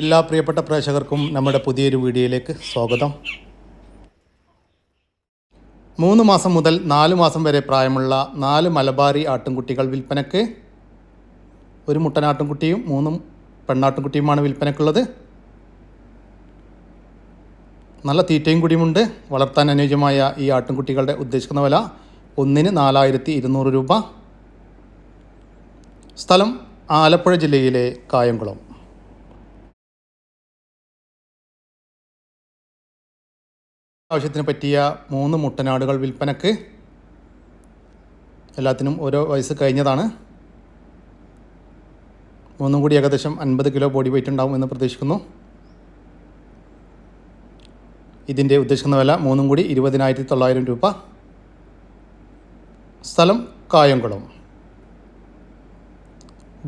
എല്ലാ പ്രിയപ്പെട്ട പ്രേക്ഷകർക്കും നമ്മുടെ പുതിയൊരു വീഡിയോയിലേക്ക് സ്വാഗതം. മൂന്ന് മാസം മുതൽ നാല് മാസം വരെ പ്രായമുള്ള നാല് മലബാരി ആട്ടിൻകുട്ടികൾ വിൽപ്പനയ്ക്ക് ഒരു മുട്ടനാട്ടിൻകുട്ടിയും മൂന്നും പെണ്ണാട്ടിൻകുട്ടിയുമാണ് വിൽപ്പനക്കുള്ളത് നല്ല തീറ്റയും കൂടിയുമുണ്ട്. വളർത്താൻ അനുയോജ്യമായ ഈ ആട്ടിൻകുട്ടികളുടെ ഉദ്ദേശിക്കുന്ന വില ഒന്നിന് നാലായിരത്തി ഇരുന്നൂറ് രൂപ. സ്ഥലം ആലപ്പുഴ ജില്ലയിലെ കായംകുളം. ആവശ്യത്തിന് പറ്റിയ മൂന്ന് മുട്ടനാടുകൾ വിൽപ്പനക്ക് എല്ലാത്തിനും ഓരോ വയസ്സ് കഴിഞ്ഞതാണ്. മൂന്നും കൂടി ഏകദേശം അൻപത് കിലോ ബോഡി വെയിറ്റ് ഉണ്ടാവും എന്ന് പ്രതീക്ഷിക്കുന്നു. ഇതിന്റെ ഉദ്ദേശിക്കുന്ന വില മൂന്നും കൂടി ഇരുപതിനായിരത്തി തൊള്ളായിരം രൂപ. സ്ഥലം കായംകുളം.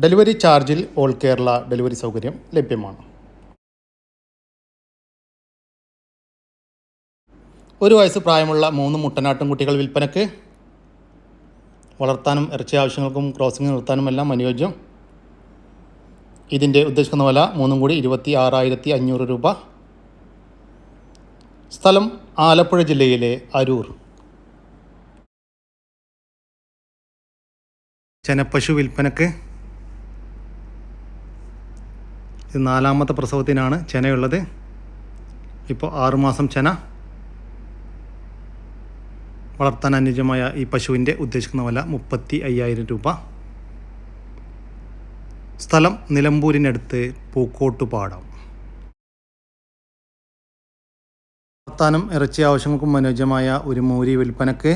ഡെലിവറി ചാർജിൽ ഓൾ കേരള ഡെലിവറി സൗകര്യം ലഭ്യമാണ്. ഒരു വയസ്സ് പ്രായമുള്ള മൂന്ന് മുട്ടനാട്ടും കുട്ടികൾ വിൽപ്പനക്ക് വളർത്താനും ഇറച്ചി ആവശ്യങ്ങൾക്കും ക്രോസിംഗ് നിർത്താനും എല്ലാം അനുയോജ്യം. ഇതിന്റെ ഉദ്ദേശിക്കുന്ന വില മൂന്നും കൂടി ഇരുപത്തി ആറായിരത്തി അഞ്ഞൂറ് രൂപ. സ്ഥലം ആലപ്പുഴ ജില്ലയിലെ അരൂർ. ചെനപ്പശു വിൽപ്പനക്ക് ഇത് നാലാമത്തെ പ്രസവത്തിനാണ് ചെനയുള്ളത്. ഇപ്പോൾ ആറുമാസം ചെന. വളർത്താൻ അനുയോജ്യമായ ഈ പശുവിന്റെ ഉദ്ദേശിക്കുന്ന വില മുപ്പത്തി അയ്യായിരം രൂപ. സ്ഥലം നിലമ്പൂരിനടുത്ത് പൂക്കോട്ടുപാടം. വളർത്താനും ഇറച്ചി ആവശ്യങ്ങൾക്കും അനുയോജ്യമായ ഒരു മൂരി വിൽപ്പനക്ക്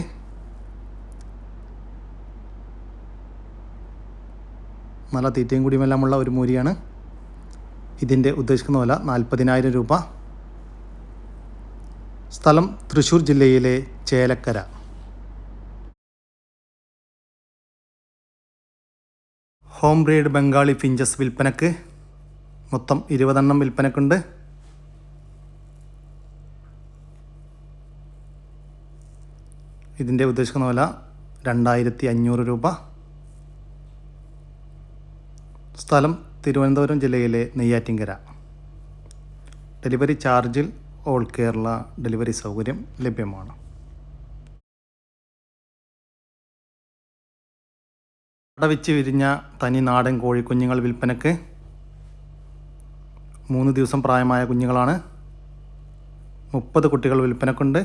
നല്ല തീറ്റയും കൂടിയുമെല്ലാമുള്ള ഒരു മൂരിയാണ്. ഇതിന്റെ ഉദ്ദേശിക്കുന്ന വില നാൽപ്പതിനായിരം രൂപ. സ്ഥലം തൃശ്ശൂർ ജില്ലയിലെ Chelakkara. Home breed Bengali finches വിൽപ്പനക്ക് മൊത്തം ഇരുപതെണ്ണം വിൽപ്പനക്കുണ്ട്. ഇതിന്റെ ഉദ്ദേശിക്കുന്ന വില രണ്ടായിരത്തി അഞ്ഞൂറ് രൂപ. സ്ഥലം തിരുവനന്തപുരം ജില്ലയിലെ നെയ്യാറ്റിങ്കര. ഡെലിവറി ചാർജിൽ ഓൾ കേരള ഡെലിവറി സൗകര്യം ലഭ്യമാണ്. അടവിച്ച് വിരിഞ്ഞ തനി നാടൻ കോഴിക്കുഞ്ഞുങ്ങൾ വിൽപ്പനക്ക് മൂന്ന് ദിവസം പ്രായമായ കുഞ്ഞുങ്ങളാണ്. മുപ്പത് കുട്ടികൾ വിൽപ്പനക്കുണ്ട്.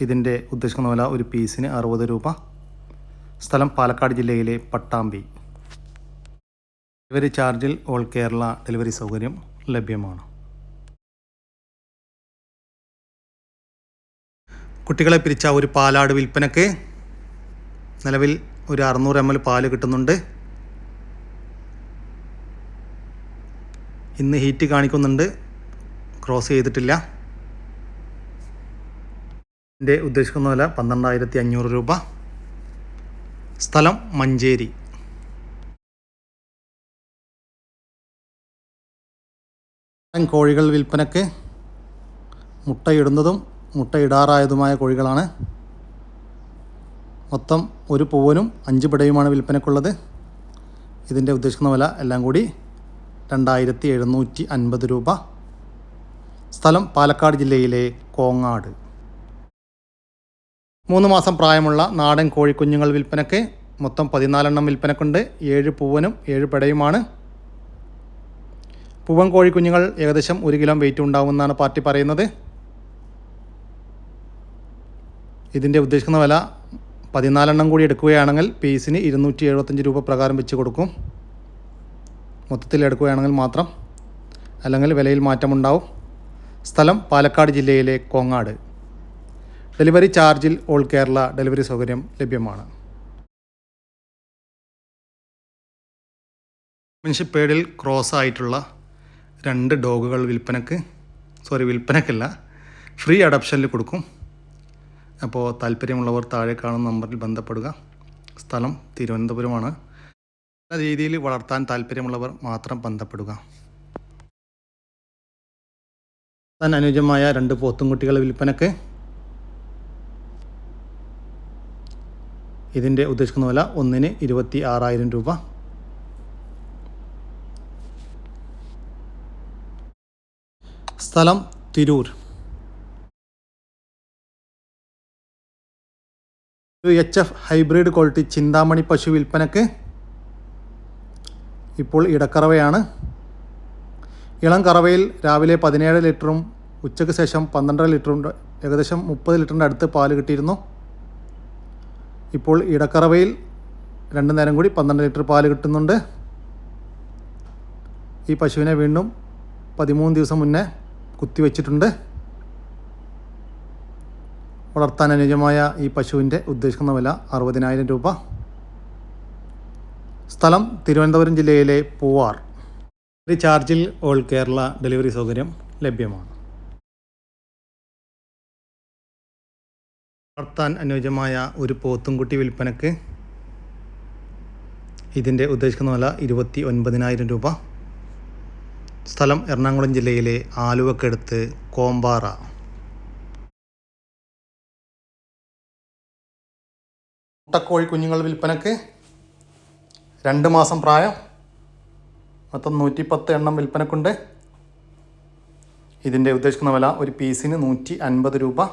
ഇതിന്റെ ഉദ്ദേശിക്കുന്ന വില ഒരു പീസിന് അറുപത് രൂപ. സ്ഥലം പാലക്കാട് ജില്ലയിലെ പട്ടാമ്പി. ഡെലിവറി ചാർജിൽ ഓൾ കേരള ഡെലിവറി സൗകര്യം ലഭ്യമാണ്. കുട്ടികളെ പിരിച്ച ഒരു പാലാട് വിൽപ്പനക്ക് നിലവിൽ ഒരു അറുന്നൂറ് എം എൽ പാൽ കിട്ടുന്നുണ്ട്. ഇന്ന് ഹീറ്റ് കാണിക്കുന്നുണ്ട്. ക്രോസ് ചെയ്തിട്ടില്ല. എന്റെ ഉദ്ദേശിക്കുന്ന വില പന്ത്രണ്ടായിരത്തി അഞ്ഞൂറ് രൂപ. സ്ഥലം മഞ്ചേരി. കോഴികൾ വിൽപ്പനക്ക് മുട്ടയിടുന്നതും മുട്ടയിടാറായതുമായ കോഴികളാണ്. മൊത്തം ഒരു പൂവനും അഞ്ച് പിടയുമാണ് വിൽപ്പനക്കുള്ളത് ഇതിന്റെ ഉദ്ദേശിക്കുന്ന വില എല്ലാം കൂടി രണ്ടായിരത്തി എഴുന്നൂറ്റി അൻപത് രൂപ. സ്ഥലം പാലക്കാട് ജില്ലയിലെ കോങ്ങാട്. മൂന്ന് മാസം പ്രായമുള്ള നാടൻ കോഴിക്കുഞ്ഞുങ്ങൾ വിൽപ്പനയ്ക്ക് മൊത്തം പതിനാലെണ്ണം വിൽപ്പനക്കുണ്ട് ഏഴ് പൂവനും ഏഴ് പിടയുമാണ്. പൂവൻ കോഴിക്കുഞ്ഞുങ്ങൾ ഏകദേശം ഒരു കിലോ വെയിറ്റ് ഉണ്ടാവുമെന്നാണ് പാർട്ടി പറയുന്നത്. ഇതിന്റെ ഉദ്ദേശിക്കുന്ന വില പതിനാലെണ്ണം കൂടി എടുക്കുകയാണെങ്കിൽ പീസിന് ഇരുന്നൂറ്റി എഴുപത്തഞ്ച് രൂപ പ്രകാരം വെച്ച് കൊടുക്കും. മൊത്തത്തിൽ എടുക്കുകയാണെങ്കിൽ മാത്രം അല്ലെങ്കിൽ വിലയിൽ മാറ്റമുണ്ടാവും. സ്ഥലം പാലക്കാട് ജില്ലയിലെ കോങ്ങാട്. ഡെലിവറി ചാർജിൽ ഓൾ കേരള ഡെലിവറി സൗകര്യം ലഭ്യമാണ്. മിൻഷിപ്പേഡിൽ ക്രോസ് ആയിട്ടുള്ള രണ്ട് ഡോഗുകൾ വിൽപ്പനക്ക് സോറി വിൽപ്പനക്കല്ല ഫ്രീ അഡപ്ഷനിൽ കൊടുക്കും. അപ്പോൾ താല്പര്യമുള്ളവർ താഴെ കാണുന്ന നമ്പറിൽ ബന്ധപ്പെടുക. സ്ഥലം തിരുവനന്തപുരമാണ്. നല്ല രീതിയിൽ വളർത്താൻ താല്പര്യമുള്ളവർ മാത്രം ബന്ധപ്പെടുക. താൻ അനുയോജ്യമായ രണ്ട് പോത്തുംകുട്ടികളെ വിൽപ്പനക്ക് ഇതിന്റെ ഉദ്ദേശിക്കുന്ന വില ഒന്നിന് ഇരുപത്തി ആറായിരം രൂപ. സ്ഥലം തിരൂർ. ഒരു എച്ച് എഫ് ഹൈബ്രിഡ് ക്വാളിറ്റി ചിന്താമണി പശു വിൽപ്പനക്ക് ഇപ്പോൾ ഇടക്കറവയാണ്. ഇളം കറവയിൽ രാവിലെ പതിനേഴ് ലിറ്ററും ഉച്ചയ്ക്ക് ശേഷം പന്ത്രണ്ടര ലിറ്ററും ഏകദേശം മുപ്പത് ലിറ്ററിന്റെ അടുത്ത് പാൽ കിട്ടിയിരുന്നു. ഇപ്പോൾ ഇടക്കറവയിൽ രണ്ട് നേരം കൂടി പന്ത്രണ്ട് ലിറ്റർ പാൽ കിട്ടുന്നുണ്ട്. ഈ പശുവിനെ വീണ്ടും പതിമൂന്ന് ദിവസം മുന്നേ കുത്തിവെച്ചിട്ടുണ്ട്. വളർത്താൻ അനുയോജ്യമായ ഈ പശുവിന്റെ ഉദ്ദേശിക്കുന്ന വില അറുപതിനായിരം രൂപ. സ്ഥലം തിരുവനന്തപുരം ജില്ലയിലെ പൂവാർ. ഒരു ചാർജിൽ ഓൾ കേരള ഡെലിവറി സൗകര്യം ലഭ്യമാണ്. വളർത്താൻ അനുയോജ്യമായ ഒരു പോത്തുംകുട്ടി വിൽപ്പനക്ക് ഇതിന്റെ ഉദ്ദേശിക്കുന്ന വില ഇരുപത്തി ഒൻപതിനായിരം രൂപ. സ്ഥലം എറണാകുളം ജില്ലയിലെ ആലുവക്കടുത്ത് കോമ്പാറ. മുട്ടക്കോഴി കുഞ്ഞുങ്ങൾ വിൽപ്പനക്ക് രണ്ട് മാസം പ്രായം. മൊത്തം നൂറ്റി പത്ത് എണ്ണം വിൽപ്പനക്കുണ്ട്. ഇതിന്റെ ഉദ്ദേശിക്കുന്ന വില ഒരു പീസിന് നൂറ്റി അൻപത് രൂപ.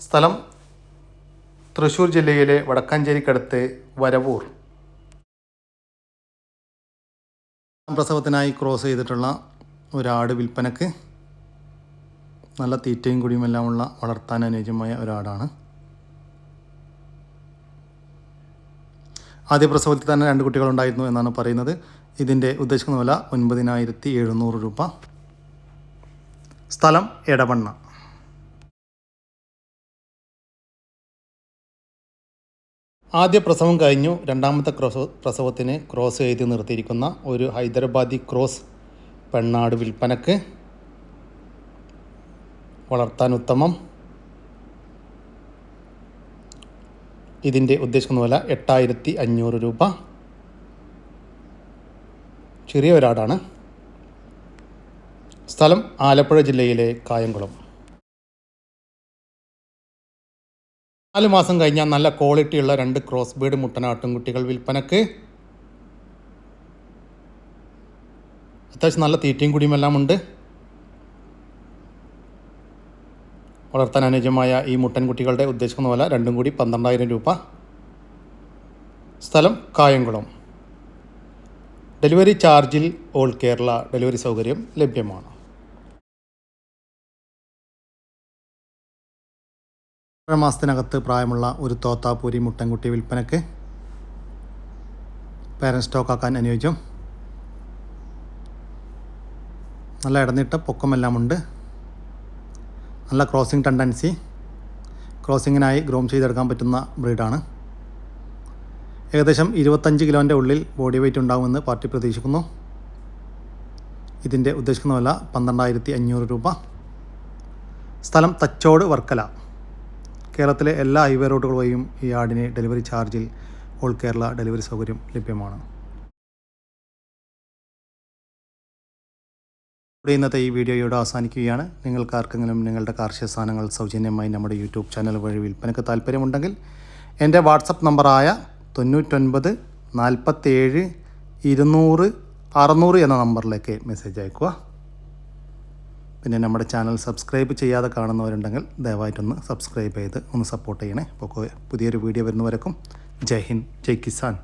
സ്ഥലം തൃശ്ശൂർ ജില്ലയിലെ വടക്കാഞ്ചേരിക്കടുത്ത് വരവൂർ. പ്രസവത്തിനായി ക്രോസ് ചെയ്തിട്ടുള്ള ഒരാട് വിൽപ്പനക്ക്. നല്ല തീറ്റയും കുടിയുമെല്ലാമുള്ള വളർത്താൻ അനുയോജ്യമായ ഒരാടാണ്. ആദ്യ പ്രസവത്തിൽ തന്നെ രണ്ട് കുട്ടികളുണ്ടായിരുന്നു എന്നാണ് പറയുന്നത്. ഇതിന്റെ ഉദ്ദേശിക്കുന്ന വില ഒൻപതിനായിരത്തി എഴുന്നൂറ് രൂപ. സ്ഥലം എടവണ്ണ. ആദ്യ പ്രസവം കഴിഞ്ഞു. രണ്ടാമത്തെ ക്രോസ് പ്രസവത്തിന് ക്രോസ് ചെയ്ത് നിർത്തിയിരിക്കുന്ന ഒരു ഹൈദരാബാദി ക്രോസ് പെണ്ണാട് വിൽപ്പനക്ക് വളർത്താൻ ഉത്തമം. ഇതിന്റെ ഉദ്ദേശിക്കുന്ന വില എട്ടായിരത്തി അഞ്ഞൂറ് രൂപ. ചെറിയ ഒരാടാണ്. സ്ഥലം ആലപ്പുഴ ജില്ലയിലെ കായംകുളം. നാല് മാസം കഴിഞ്ഞാൽ നല്ല ക്വാളിറ്റിയുള്ള രണ്ട് ക്രോസ് ബീഡ് മുട്ടനാട്ടുംകുട്ടികൾ വിൽപ്പനക്ക്. അത്യാവശ്യം നല്ല തീറ്റയും കുടിയുമെല്ലാം ഉണ്ട്. വളർത്താൻ അനുയോജ്യമായ ഈ മുട്ടൻകുട്ടികളുടെ ഉദ്ദേശിക്കുന്ന പോലെ രണ്ടും കൂടി പന്ത്രണ്ടായിരം രൂപ. സ്ഥലം കായംകുളം. ഡെലിവറി ചാർജിൽ ഓൾ കേരള ഡെലിവറി സൗകര്യം ലഭ്യമാണ്. മാസത്തിനകത്ത് പ്രായമുള്ള ഒരു തോത്താപ്പൂരി മുട്ടൻകുട്ടി വിൽപ്പനക്ക് പാരൻ സ്റ്റോക്കാക്കാൻ അനുയോജ്യം. നല്ല ഇടന്നിട്ട പൊക്കമെല്ലാം ഉണ്ട് നല്ല ക്രോസിംഗ് ടെൻഡൻസി ക്രോസിങ്ങിനായി ഗ്രോം ചെയ്തെടുക്കാൻ പറ്റുന്ന ബ്രീഡാണ് ഏകദേശം ഇരുപത്തഞ്ച് കിലോന്റെ ഉള്ളിൽ ബോഡി വെയിറ്റ് ഉണ്ടാകുമെന്ന് പാർട്ടി പ്രതീക്ഷിക്കുന്നു. ഇതിന്റെ ഉദ്ദേശിക്കുന്ന വില പന്ത്രണ്ടായിരത്തി അഞ്ഞൂറ് രൂപ. സ്ഥലം തച്ചോട് വർക്കല. കേരളത്തിലെ എല്ലാ ഹൈവേ റോഡുകൾ വഴിയും ഈ ആടിന് ഡെലിവറി ചാർജിൽ ഓൾ കേരള ഡെലിവറി സൗകര്യം ലഭ്യമാണ്. ഇവിടെ ഇന്നത്തെ ഈ വീഡിയോയോട് അവസാനിക്കുകയാണ്. നിങ്ങൾക്ക് ആർക്കെങ്കിലും നിങ്ങളുടെ കാർഷിക സാധനങ്ങൾ സൗജന്യമായി നമ്മുടെ യൂട്യൂബ് ചാനൽ വഴി വിൽപ്പനയ്ക്ക് താല്പര്യമുണ്ടെങ്കിൽ എന്റെ വാട്സപ്പ് നമ്പറായ തൊണ്ണൂറ്റൊൻപത് നാൽപ്പത്തേഴ് ഇരുന്നൂറ് അറുന്നൂറ് എന്ന നമ്പറിലേക്ക് മെസ്സേജ് അയക്കുക. പിന്നെ നമ്മുടെ ചാനൽ സബ്സ്ക്രൈബ് ചെയ്യാതെ കാണുന്നവരുണ്ടെങ്കിൽ ദയവായിട്ടൊന്ന് സബ്സ്ക്രൈബ് ചെയ്ത് ഒന്ന് സപ്പോർട്ട് ചെയ്യണേ. അപ്പോൾ പുതിയൊരു വീഡിയോ വരുന്നവരേക്കും. ജയ് ഹിന്ദ് ജയ് കിസാൻ.